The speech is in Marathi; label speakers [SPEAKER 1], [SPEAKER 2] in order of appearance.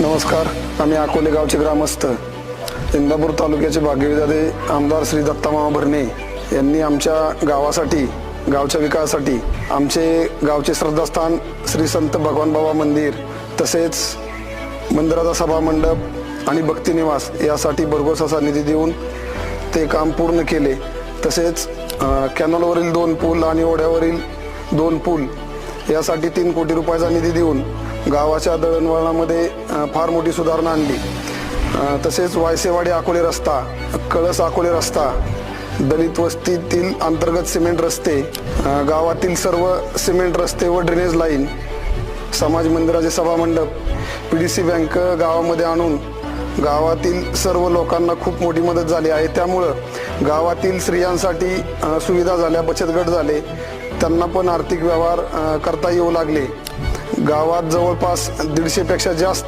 [SPEAKER 1] नमस्कार. आम्ही अकोले गावचे ग्रामस्थ. इंदापूर तालुक्याचे भाग्यविधाते आमदार श्री दत्तामामा भरणे यांनी आमच्या गावासाठी गावच्या विकासासाठी आमचे गावचे श्रद्धास्थान श्री संत भगवान बाबा मंदिर तसेच मंदिराचा सभा मंडप आणि भक्तिनिवास यासाठी भरघोस असा निधी देऊन ते काम पूर्ण केले. तसेच कॅनॉलवरील कॅनलवरील दोन पूल आणि ओढ्यावरील दोन पूल यासाठी तीन कोटी रुपयाचा निधी देऊन गावाच्या दळणवळणामध्ये फार मोठी सुधारणा आणली. तसेच वायसेवाडी अकोले रस्ता कळस अकोले रस्ता दलित वस्तीतील अंतर्गत सिमेंट रस्ते गावातील सर्व सिमेंट रस्ते व ड्रेनेज लाईन समाज मंदिराचे सभामंडप पी डी सी बँक गावामध्ये आणून गावातील सर्व लोकांना खूप मोठी मदत झाली आहे. त्यामुळं गावातील स्त्रियांसाठी सुविधा झाल्या बचत गट झाले. त्यांना पण आर्थिक व्यवहार करता येऊ लागले. गावात जवळपास दीडशेपेक्षा जास्त